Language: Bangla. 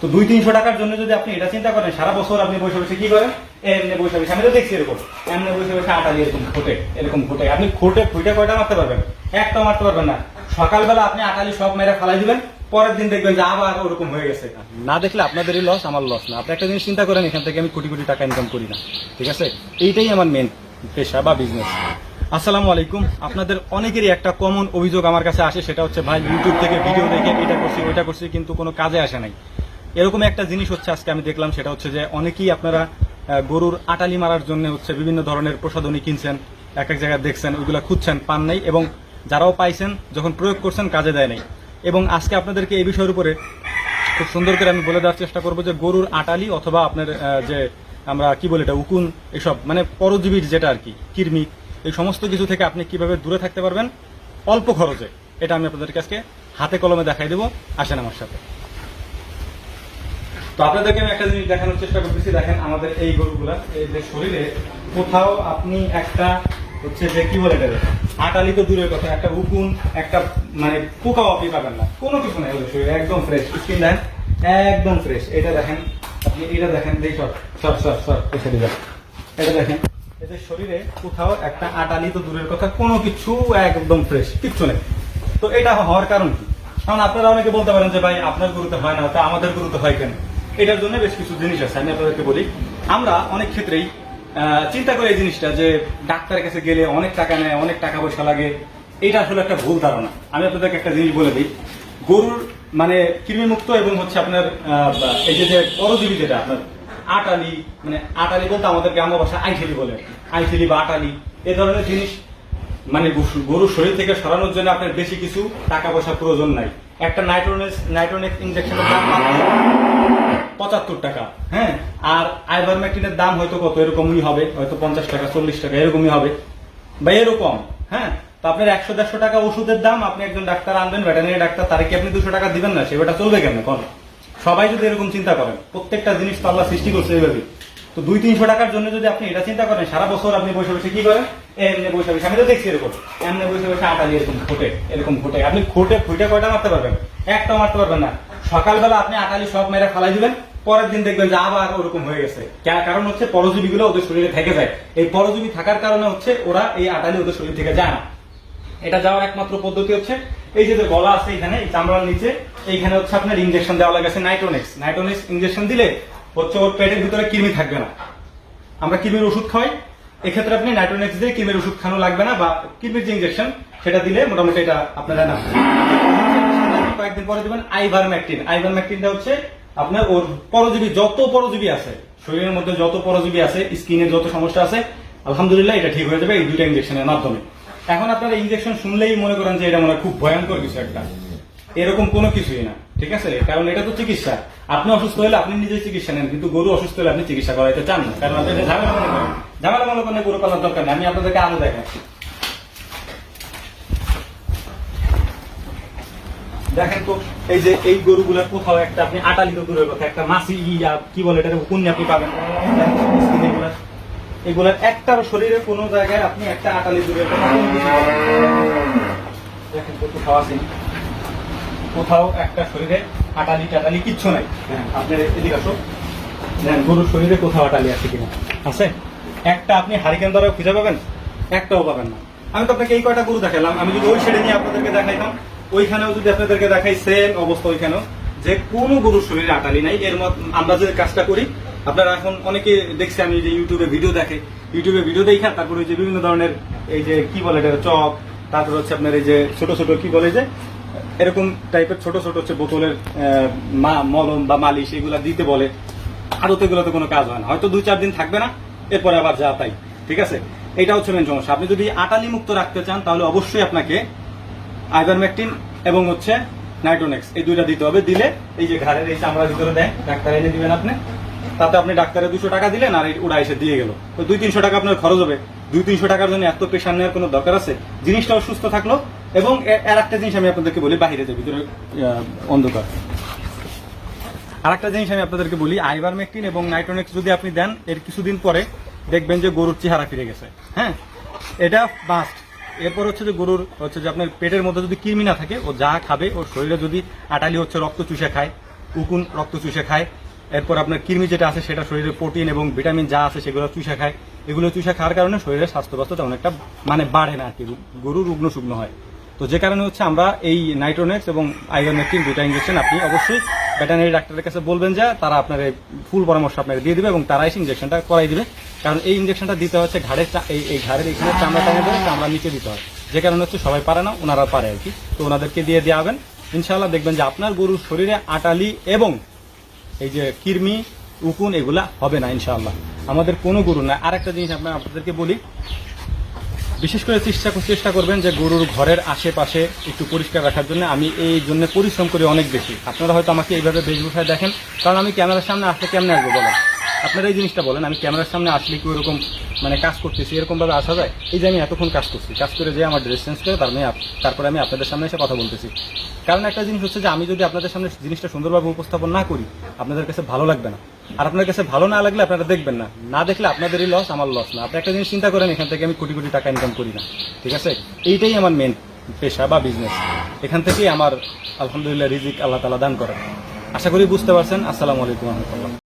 তো দুই তিনশো টাকার জন্য যদি আপনি এটা চিন্তা করেন, সারা বছর আপনি বসে বসে কি করেন? এমনি বসে বসে, আমি তো দেখছি এরকম। এমনি বসে বসে আটালি এরকম খোটে এরকম খোটে। আপনি খোটে খুঁটে কয়টা মারতে পারবেন? একটা মারতে পারবেন না। সকালবেলা আপনি আটালি সব মেরে ফালাই দিবেন, পরের দিন দেখবেন যে আবার ওরকম হয়ে গেছে। না দেখলে আপনাদেরই লস আমার লস না। আপনি একটা জিনিস চিন্তা করেন, এখান থেকে আমি কোটি কোটি টাকা ইনকাম করি না। ঠিক আছে? এইটাই আমার মেন পেশা বা বিজনেস আসসালামু আলাইকুম। আপনাদের অনেকেরই একটা কমন অভিযোগ আমার কাছে আসে, সেটা হচ্ছে, ভাই ইউটিউব থেকে ভিডিও দেখে এটা করছি, ওইটা করছি, কিন্তু কোনো কাজে আসে নাই। এরকম একটা জিনিস হচ্ছে আজকে আমি দেখলাম, সেটা হচ্ছে যে অনেকেই আপনারা গরুর আটালি মারার জন্য হচ্ছে বিভিন্ন ধরনের প্রসাধনী কিনছেন, এক এক জায়গায় দেখছেন, ওইগুলা খুঁজছেন, পান নাই এবং যারাও পাইছেন, যখন প্রয়োগ করছেন, কাজে দেয় নাই। এবং আজকে আপনাদেরকে এই বিষয়ের উপরে খুব সুন্দর করে আমি বলে দেওয়ার চেষ্টা করব যে গরুর আটালি অথবা আপনার যে আমরা কি বলি এটা, উকুন, এসব মানে পরজীবীর যেটা আর কি, কৃমি, এই সমস্ত কিছু থেকে আপনি কীভাবে দূরে থাকতে পারবেন, অল্প খরচে। এটা আমি আপনাদেরকে আজকে হাতে কলমে দেখাই দেবো। আসেন আমার সাথে। তো আপনাদেরকে আমি একটা জিনিস দেখানোর চেষ্টা করতেছি, দেখেন আমাদের এই গরুগুলা, এই যে শরীরে কোথাও আপনি একটা হচ্ছে যে কি বলে এটা আটালি তো দূরের কথা, একটা উকুন, একটা মানে পোকাও আপনি পাবেন না, কোনো কিছু নাই ওদের শরীরে, একদম ফ্রেশ স্কিন দেন একদম ফ্রেশ এটা দেখেন, আপনি এটা দেখেন দেই সব সব সব সব এসে দিবেন। এটা দেখেন এদের শরীরে কোথাও একটা আটালি তো দূরের কথা, কোনো কিছু একদম ফ্রেশ কিচ্ছু নেই। তো এটা হওয়ার কারণ কি? কারণ আপনারা অনেকে বলতে পারেন যে, ভাই, আপনার গরুতে হয় না, তা আমাদের গরুতে হয় কেন? এটার জন্য বেশ কিছু জিনিস আছে, আমি আপনাদেরকে বলি। আমরা অনেক ক্ষেত্রেই চিন্তা করি এই জিনিসটা যে ডাক্তারের কাছে গেলে অনেক টাকা নেয়, অনেক টাকা পয়সা লাগে। এটা আসলে একটা ভুল ধারণা। আমি আপনাদেরকে একটা জিনিস বলে দিই। গরুর মানে কৃমিমুক্ত এবং হচ্ছে আপনার এই যে যে পরজীবী যেটা, আপনার আটালি মানে আটালি বলতে আমাদের গ্রাম্য ভাষা আইঠেলি বলে। আইঠেলি বা আটালি, এ ধরনের জিনিস মানে গরু- গরুর শরীর থেকে সরানোর জন্য আপনার বেশি কিছু টাকা পয়সা প্রয়োজন নাই। একটা নাইট্রোনেস নাইট্রোনেক ইনজেকশনের দাম পঁচাত্তর টাকা হ্যাঁ? আর আইভারমেকটিনের দাম হয়তো কত? এরকমই হবে, হয়তো পঞ্চাশ টাকা, চল্লিশ টাকা, এরকমই হবে। বা এরকম হ্যাঁ? তো আপনার একশো, দেড়শো টাকা ওষুধের দাম, আপনি একজন ডাক্তার আনবেন ভেটেনারি ডাক্তার, তারে কি আপনি দুশো টাকা দিবেন না? সেটা চলবে কেন কোন? সবাই যদি এরকম চিন্তা করেন, প্রত্যেকটা জিনিস তো আল্লাহ সৃষ্টি করছে এইভাবে তো দুই তিনশো টাকার জন্য যদি আপনি এটা চিন্তা করেন, সারা বছর আপনি বসে বসে কি করেন? এমনি বসে বসে, আমি তো দেখছি এরকম। এমনি বসে বসে আটালি এরকম ঘটে এরকম ঘটে আপনি ঘটে ফুটে কয়টা মারতে পারবেন? একটা মারতে পারবেন না। সকালবেলা আপনি আটালি সব মেরে ফালাই দিবেন, পরের দিন দেখবেন যে আবার ওরকম হয়ে গেছে। কারণ হচ্ছে পরজীবী গুলো ওদের শরীরে থেকে যায়। এই পরজীবী থাকার কারণে হচ্ছে ওরা এই আটালি ওদের শরীর থেকে যায় না। এটা যাওয়ার একমাত্র পদ্ধতি হচ্ছে, এই যে গলা আছে এখানে চামড়ার নিচে, এইখানে হচ্ছে আপনার ইঞ্জেকশন দেওয়া লাগেছে নাইট্রোনেক্স। নাইট্রোনেক্স ইঞ্জেকশন দিলে হচ্ছে ওর পেটের ভিতরে কৃমি থাকবে না। আমরা কৃমির ওষুধ খাওয়াই। এক্ষেত্রে আপনি নাইট্রোনেক্স দিয়ে কৃমির ওষুধ খানো লাগবে না বা কৃমির যে ইঞ্জেকশন সেটা দিলে মোটামুটি এটা আপনারা না কয়েকদিন পরে দিবেন আইভারম্যাকটিন আইভারম্যাকটিনটা হচ্ছে আপনার ওর পরজীবী, যত পরজীবী আছে, শরীরের মধ্যে যত পরজীবী আছে, স্কিনের যত সমস্যা আছে, আলহামদুলিল্লাহ এটা ঠিক হয়ে যাবে এই দুইটা ইনজেকশনের মাধ্যমে। এখন আপনারা ইঞ্জেকশন শুনলেই মনে করেন যে এটা মনে খুব ভয়ঙ্কর কিছু একটা। এরকম কোনো কিছুই না, ঠিক আছে? কারণ এটা তো চিকিৎসা। আপনি অসুস্থ হলে আপনি নিজেই চিকিৎসা নেন, কিন্তু গরু অসুস্থ হলে আপনি চিকিৎসা করাইতে চান না। কারণ আপনি ঝামেলা মনে করেন, ঝামেলা মনে করেন গরু পালার দরকার নেই, আমি আপনাদেরকে আরও দেখাচ্ছি। দেখেন তো, এই যে এই গরুগুলার কোথাও একটা আপনি আটালি তো দূরের কথা, একটা মাসি ইয়া, কি বলে এটা কোন আপনি পাবেন। এগুলা এগুলার একটার শরীরে কোনো জায়গায় আপনি একটা আটালি দূরের কথা। দেখেন তো কোথাও আসেনি কোথাও একটা শরীরে আটালি টাটালি কিচ্ছু নাই। হ্যাঁ আপনি এদিকে আসো। গরুর শরীরে কোথাও আটালি আছে কিনা। আছে? একটা আপনি হারিকেন দ্বারা খুঁজে পাবেন, একটাও পাবেন না। আমি তো আপনাকে এই কয়টা গরু দেখালাম। আমি যদি ওই ছেড়ে নিয়ে আপনাদেরকে দেখাইতাম, ওইখানেও যদি আপনাদেরকে দেখাই সেম অবস্থা ওইখানেও। যে কোন গরুর শরীরে আটালি নাই। এর মত আমরা যে কাজটা করি, আপনারা এখন অনেকে দেখছি, আমি যে ইউটিউবে ভিডিও দেখে। ইউটিউবে ভিডিও দেখা, তারপরে যে বিভিন্ন ধরনের এই যে কি বলে এটা চক তারপর হচ্ছে আপনার এই যে ছোট ছোট, কি বলে যে এরকম টাইপের ছোট ছোট হচ্ছে বোতলের মলম বা মালিশ এগুলা দিতে বলে। আরও তো এগুলোতে কোনো কাজ হয় না। হয়তো দুই চার দিন থাকবে না, এরপরে আবার যা তাই। ঠিক আছে? এটা হচ্ছে মেন সমস্যা। আপনি যদি আটালি মুক্ত রাখতে চান, তাহলে অবশ্যই আপনাকে আইভারমেকটিন এবং হচ্ছে নাইট্রোনেক্স এই দুইটা দিতে হবে। দিলে এই যে ঘাড়ের এই চামড়ার ভিতরে দেয় ডাক্তার এনে দিবেন আপনি। তাতে আপনি ডাক্তারের দুশো টাকা দিলেন আর ওরা এসে দিয়ে গেল। তো দুই তিনশো টাকা আপনার খরচ হবে। দুই তিনশো টাকার জন্য এত প্রেশার নেওয়ার কোনো দরকার আছে? জিনিসটাও সুস্থ থাকল এবং আর একটা জিনিস আমি আপনাদেরকে বলি, বাহিরে যে ভিতরে অন্ধকার। আর একটা জিনিস আমি আপনাদেরকে বলি আইভারমেকটিন এবং নাইট্রোনেক্স যদি আপনি দেন, এর কিছুদিন পরে দেখবেন যে গরুর চেহারা ফিরে গেছে। হ্যাঁ? এটা বাস্ট এরপর হচ্ছে যে গরুর, হচ্ছে যে আপনার পেটের মধ্যে যদি কৃমি না থাকে, ও যা খাবে, ওর শরীরে যদি আটালি হচ্ছে রক্ত চুষে খায়, উকুন রক্ত চুষে খায়, এরপর আপনার কৃমি যেটা আছে সেটা শরীরে প্রোটিন এবং ভিটামিন যা আছে সেগুলো চুষে খায়। এগুলো চুষে খাওয়ার কারণে শরীরের স্বাস্থ্য তেমন একটা মানে বাড়ে না আর কি, গরু রুগ্ন শুকনো হয়। তো যে কারণে হচ্ছে আমরা এই নাইট্রোনেক্স এবং আইরনেক্টিন দুটা ইঞ্জেকশন আপনি অবশ্যই ভেটেনারি ডাক্তারের কাছে বলবেন যে তারা আপনার ফুল পরামর্শ আপনাকে দিয়ে দেবে এবং তারা এসে ইঞ্জেকশনটা করাই দিবে। কারণ এই ইঞ্জেকশনটা দিতে হচ্ছে ঘাড়ের এই ঘাড়ের এখানে চামড়া টাইমে ধরে চামড়া নিচে দিতে হয়। যে কারণে হচ্ছে সবাই পারে না, ওনারা পারে আর কি। তো ওনাদেরকে দিয়ে দেওয়াবেন ইনশাআল্লাহ দেখবেন যে আপনার গরুর শরীরে আটালি এবং এই যে কৃমি, উকুন এগুলা হবে না ইনশাআল্লাহ। আমাদের কোনো গরু না। আরেকটা জিনিস আপনার আপনাদেরকে বলি বিশেষ করে চেষ্টা চেষ্টা করবেন যে গরুর ঘরের আশেপাশে একটু পরিষ্কার রাখার জন্য। আমি এই জন্য পরিশ্রম করি অনেক বেশি। আপনারা হয়তো আমাকে এইভাবে বেশভূষায় দেখেন। কারণ আমি ক্যামেরার সামনে আসলে কেমনে আসব বলেন? আপনারা এই জিনিসটা বলেন, আমি ক্যামেরার সামনে আসলে কি ওরকম মানে কাজ করতেছি, এরকমভাবে আসা যায়? এই যে আমি এতক্ষণ কাজ করছি, কাজ করে যে আমার ড্রেস চেঞ্জ করে তার মানে তারপরে আমি আপনাদের সামনে এসে কথা বলতেছি। কারণ একটা জিনিস হচ্ছে যে আমি যদি আপনাদের সামনে জিনিসটা সুন্দরভাবে উপস্থাপন না করি, আপনাদের কাছে ভালো লাগবে না। আর আপনার কাছে ভালো না লাগলে আপনারা দেখবেন না। না দেখলে আপনাদেরই লস আমার লস না। আপনি একটা জিনিস চিন্তা করেন, এখান থেকে আমি কোটি কোটি টাকা ইনকাম করি না। ঠিক আছে? এইটাই আমার মেন পেশা বা বিজনেস এখান থেকেই আমার আলহামদুলিল্লাহ রিজিক আল্লাহ তালা দান করেন। আশা করি বুঝতে পারছেন। আসসালামু আলাইকুম রহমতুল্লাহ।